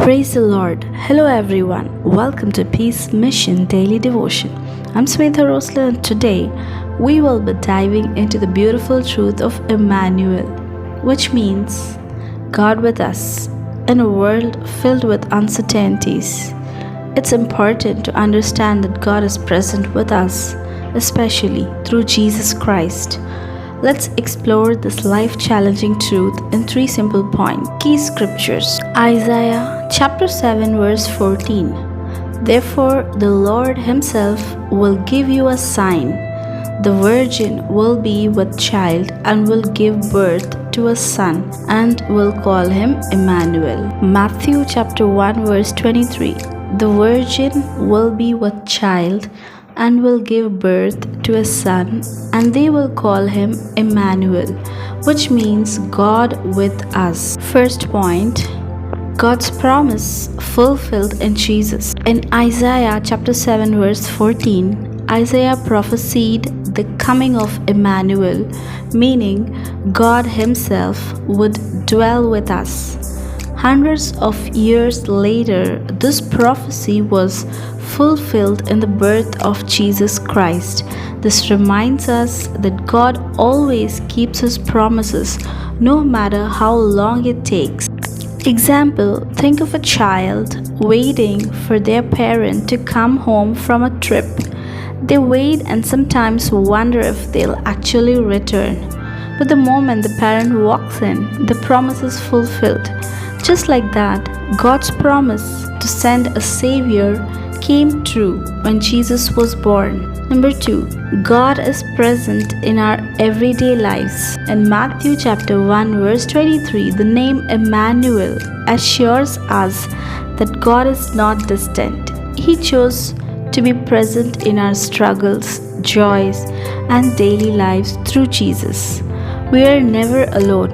Praise the Lord. Hello, everyone. Welcome to Peace Mission Daily Devotion. I'm Swetha Rosler, and today we will be diving into the beautiful truth of Emmanuel, which means God with us in a world filled with uncertainties. It's important to understand that God is present with us, especially through Jesus Christ. Let's explore this life challenging truth in three simple points. Key scriptures Isaiah chapter 7, verse 14. Therefore, the Lord Himself will give you a sign. The virgin will be with child and will give birth to a son and will call him Emmanuel. Matthew chapter 1, verse 23. The virgin will be with child and will give birth to a son, and they will call him Emmanuel, which means God with us. First point God's promise fulfilled in Jesus. In Isaiah chapter 7, verse 14, Isaiah prophesied the coming of Emmanuel, meaning God Himself would dwell with us. Hundreds of years later, this prophecy was fulfilled in the birth of Jesus Christ. This reminds us that God always keeps His promises no matter how long it takes. Example Think of a child waiting for their parent to come home from a trip. They wait and sometimes wonder if they'll actually return. But the moment the parent walks in, the promise is fulfilled. Just like that, God's promise to send a Savior came true when Jesus was born. Number two, God is present in our everyday lives. In Matthew chapter 1, verse 23, the name Emmanuel assures us that God is not distant. He chose to be present in our struggles, joys, and daily lives through Jesus. We are never alone.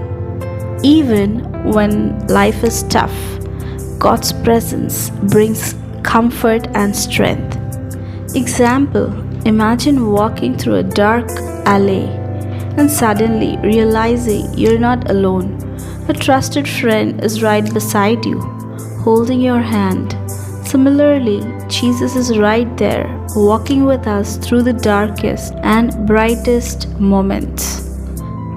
Even when life is tough, God's presence brings comfort and strength. Example Imagine walking through a dark alley and suddenly realizing you're not alone. A trusted friend is right beside you, holding your hand. Similarly, Jesus is right there, walking with us through the darkest and brightest moments.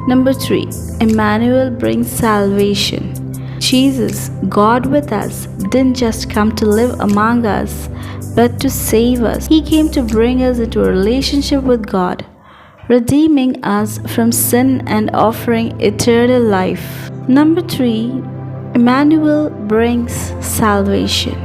Number three, Emmanuel brings salvation. Jesus, God with us, didn't just come to live among us, but to save us. He came to bring us into a relationship with God, redeeming us from sin and offering eternal life. Number three, Emmanuel brings salvation.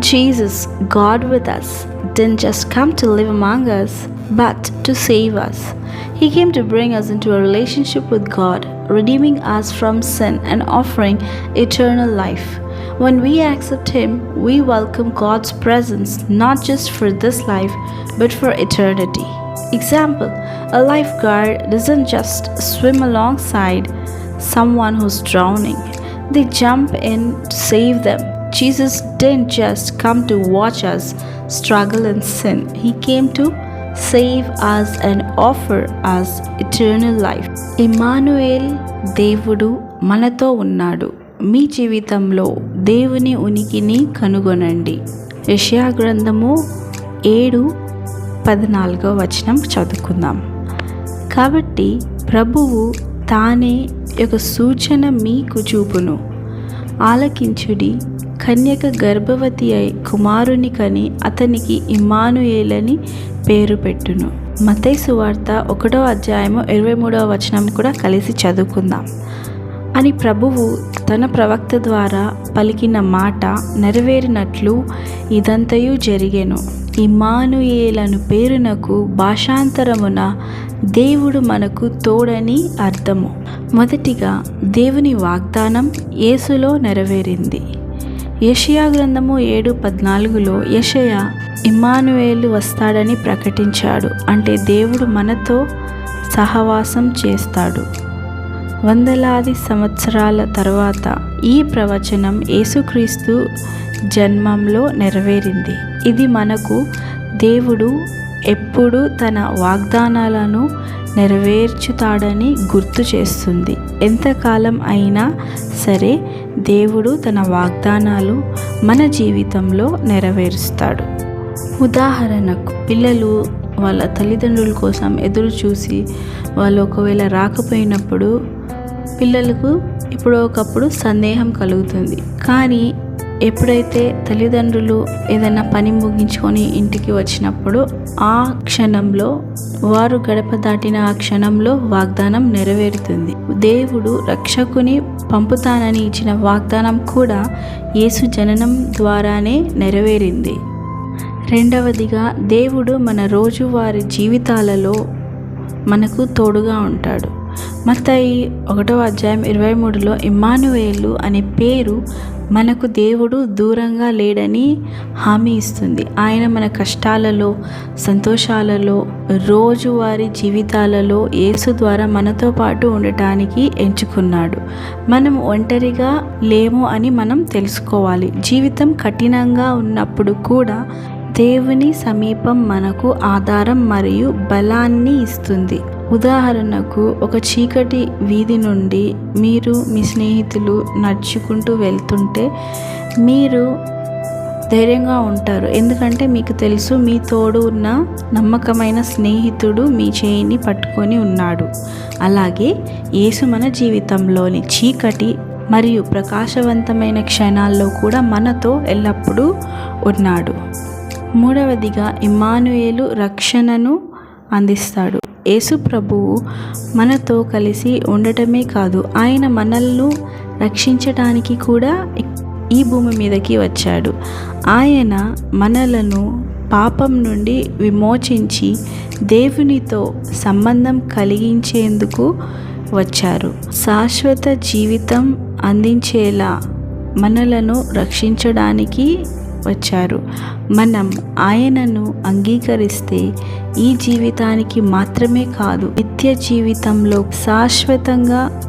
Jesus, God with us, didn't just come to live among us, but to save us. He came to bring us into a relationship with God, redeeming us from sin and offering eternal life. When we accept Him, we welcome God's presence not just for this life, but for eternity. Example A lifeguard doesn't just swim alongside someone who's drowning, they jump in to save them. Jesus didn't just come to watch us struggle in sin, He came to save us and offer us eternal life Emmanuel దేవుడు మనతో ఉన్నాడు. మీ జీవితంలో దేవుని ఉనికిని కనుగొనండి. యషయా గ్రంథము ఏడు పద్నాలుగో వచనం చదువుకుందాం. కాబట్టి ప్రభువు తానే ఒక సూచన మీకు చూపును. ఆలకించుడి కన్యక గర్భవతి అయి కుమారుని కని అతనికి ఇమానుయేలని పేరు పెట్టును. మతై సువార్త ఒకటో అధ్యాయము ఇరవై మూడవ వచనం కూడా కలిసి చదువుకుందాం. అని ప్రభువు తన ప్రవక్త ద్వారా పలికిన మాట నెరవేరినట్లు ఇదంతయు జరిగెను. ఇమానుయేలను పేరునకు భాషాంతరమున దేవుడు మనకు తోడని అర్థము. మొదటిగా దేవుని వాగ్దానం యేసులో నెరవేరింది. యషయా గ్రంథము ఏడు పద్నాలుగులో యషయ ఇమానుయేలు వస్తాడని ప్రకటించాడు. అంటే దేవుడు మనతో సహవాసం చేస్తాడు. వందలాది సంవత్సరాల తర్వాత ఈ ప్రవచనం యేసుక్రీస్తు జన్మంలో నెరవేరింది. ఇది మనకు దేవుడు ఎప్పుడు తన వాగ్దానాలను నెరవేర్చుతాడని గుర్తు చేస్తుంది. ఎంతకాలం అయినా సరే దేవుడు తన వాగ్దానాలు మన జీవితంలో నెరవేరుస్తాడు. ఉదాహరణకు పిల్లలు వాళ్ళ తల్లిదండ్రుల కోసం ఎదురు చూసి వాళ్ళు ఒకవేళ రాకపోయినప్పుడు పిల్లలకు ఇప్పుడు ఒకప్పుడు సందేహం కలుగుతుంది. కానీ ఎప్పుడైతే తల్లిదండ్రులు ఏదైనా పని ముగించుకొని ఇంటికి వచ్చినప్పుడు ఆ క్షణంలో వారు గడప దాటిన ఆ క్షణంలో వాగ్దానం నెరవేరుతుంది. దేవుడు రక్షకుని పంపుతానని ఇచ్చిన వాగ్దానం కూడా యేసు జననం ద్వారానే నెరవేరింది. రెండవదిగా దేవుడు మన రోజువారి జీవితాలలో మనకు తోడుగా ఉంటాడు. మత్తయి ఒకటవ అధ్యాయం ఇరవై మూడులో ఇమ్మానువేలు అనే పేరు మనకు దేవుడు దూరంగా లేడని హామీ ఇస్తుంది. ఆయన మన కష్టాలలో సంతోషాలలో రోజువారీ జీవితాలలో యేసు ద్వారా మనతో పాటు ఉండటానికి ఎంచుకున్నాడు. మనం ఒంటరిగా లేము అని మనం తెలుసుకోవాలి. జీవితం కఠినంగా ఉన్నప్పుడు కూడా దేవుని సమీపం మనకు ఆధారం మరియు బలాన్ని ఇస్తుంది. ఉదాహరణకు ఒక చీకటి వీధి నుండి మీరు మీ స్నేహితులు నడుచుకుంటూ వెళ్తుంటే మీరు ధైర్యంగా ఉంటారు. ఎందుకంటే మీకు తెలుసు మీ తోడు ఉన్న నమ్మకమైన స్నేహితుడు మీ చేయిని పట్టుకొని ఉన్నాడు. అలాగే యేసు మన జీవితంలోని చీకటి మరియు ప్రకాశవంతమైన క్షణాల్లో కూడా మనతో ఎల్లప్పుడూ ఉన్నాడు. మూడవదిగా ఇమానుయేలు రక్షణను అందిస్తాడు. యేసు ప్రభువు మనతో కలిసి ఉండటమే కాదు ఆయన మనల్ని రక్షించడానికి కూడా ఈ భూమి మీదకి వచ్చాడు. ఆయన మనలను పాపం నుండి విమోచించి దేవునితో సంబంధం కలిగించేందుకు వచ్చారు. శాశ్వత జీవితం అందించేలా మనలను రక్షించడానికి వచ్చారు. మనం ఆయనను అంగీకరిస్తే ఈ జీవితానికి మాత్రమే కాదు నిత్య జీవితంలో శాశ్వతంగా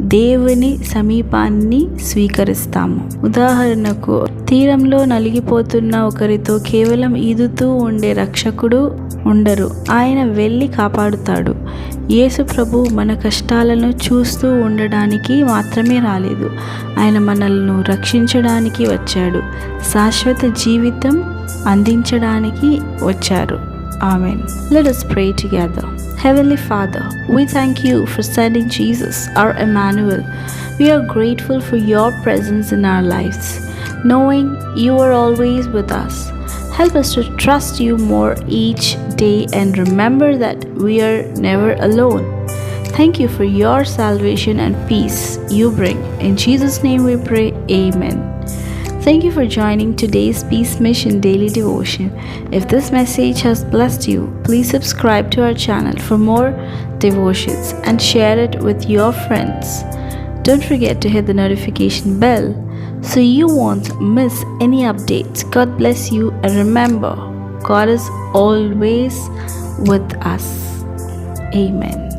దేవుని సమీపాన్ని స్వీకరిస్తాము. ఉదాహరణకు తీరంలో నలిగిపోతున్న ఒకరితో కేవలం ఈదుతూ ఉండే రక్షకుడు ఉండరు. ఆయన వెళ్ళి కాపాడుతాడు. యేసు ప్రభు మన కష్టాలను చూస్తూ ఉండడానికి మాత్రమే రాలేదు. ఆయన మనల్ని రక్షించడానికి వచ్చాడు. శాశ్వత జీవితం అందించడానికి వచ్చారు. Amen. Let us pray together. Heavenly Father, we thank you for sending Jesus, our Emmanuel. We are grateful for your presence in our lives, knowing you are always with us. Help us to trust you more each day and remember that we are never alone. Thank you for your salvation and peace you bring. In Jesus' name we pray, Amen. Thank you for joining today's Peace Mission Daily Devotion. If this message has blessed you, please subscribe to our channel for more devotions and share it with your friends. Don't forget to hit the notification bell so you won't miss any updates. God bless you and remember, God is always with us. Amen.